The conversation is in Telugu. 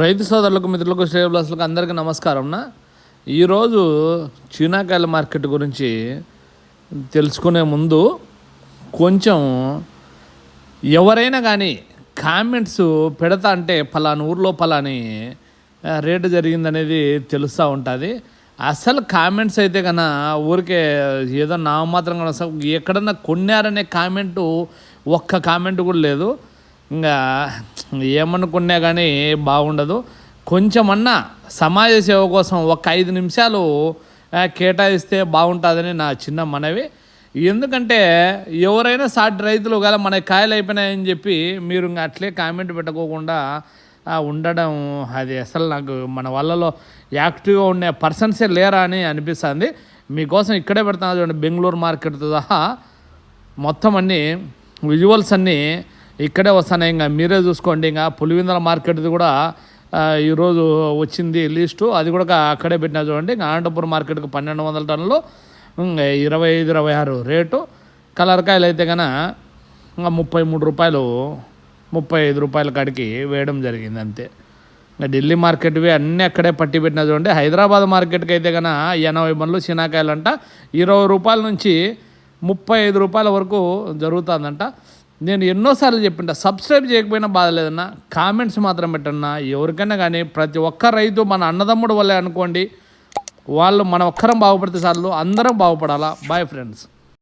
రైతు సోదరులకు మిత్రులకు శ్రేయబ్లాసులకు అందరికీ నమస్కారం ఈరోజు చీనాకాయల మార్కెట్ గురించి తెలుసుకునే ముందు కొంచెం ఎవరైనా కానీ కామెంట్స్ పెడతా అంటే ఫలాని ఊర్లో పలాని రేటు జరిగిందనేది తెలుస్తూ ఉంటుంది. అసలు కామెంట్స్ అయితే కన్నా ఊరికే ఏదో నామమాత్రం కూడా ఎక్కడన్నా కొన్నారనే కామెంటు ఒక్క కామెంట్ కూడా లేదు. ఇంకా ఏమనుకున్నా కానీ బాగుండదు. కొంచెమన్నా సమాజ సేవ కోసం ఒక ఐదు నిమిషాలు కేటాయిస్తే బాగుంటుందని నా చిన్న మనవి. ఎందుకంటే ఎవరైనా సాటి రైతులు గల మన కాయలు అయిపోయినాయని చెప్పి మీరు ఇంకా అట్లే కామెంట్ పెట్టుకోకుండా ఉండడం అది అసలు నాకు మన వాళ్ళలో యాక్టివ్గా ఉండే పర్సన్సే లేరా అని అనిపిస్తుంది. మీకోసం ఇక్కడే పెడుతున్నా చూడండి బెంగళూరు మార్కెట్తో సహా మొత్తం అన్నీ విజువల్స్ అన్నీ ఇక్కడే వస్తున్నాయి ఇంకా మీరే చూసుకోండి ఇంకా పులివిందల మార్కెట్ది కూడా ఈరోజు వచ్చింది లిస్టు. అది కూడా అక్కడే పెట్టినా చూడండి ఇంకా అనంతపురం మార్కెట్కి పన్నెండు వందల టన్నులు ఇరవై ఐదు ఇరవై ఆరు రేటు. కలర్కాయలు అయితే కన ఇంకా ముప్పై మూడు రూపాయలు ముప్పై ఐదు రూపాయల కాడికి వేయడం జరిగింది అంతే. ఇంకా ఢిల్లీ మార్కెట్వి అన్నీ అక్కడే పట్టి పెట్టిన చూడండి. హైదరాబాద్ మార్కెట్కి అయితే కన ఎనభై బండ్లు చినాకాయలు అంట ఇరవై రూపాయల నుంచి ముప్పై ఐదు రూపాయల వరకు జరుగుతుందంట. నేను ఎన్నోసార్లు చెప్పింటా సబ్స్క్రైబ్ చేయకపోయినా బాధ లేదన్నా కామెంట్స్ మాత్రం పెట్టన్నా ఎవరికైనా కానీ ప్రతి ఒక్క రైతు మన అన్నదమ్ముడు వల్లే అనుకోండి వాళ్ళు మన ఒక్కరం బాగుపడితే చాలు అందరం బాగుపడాలా? Bye friends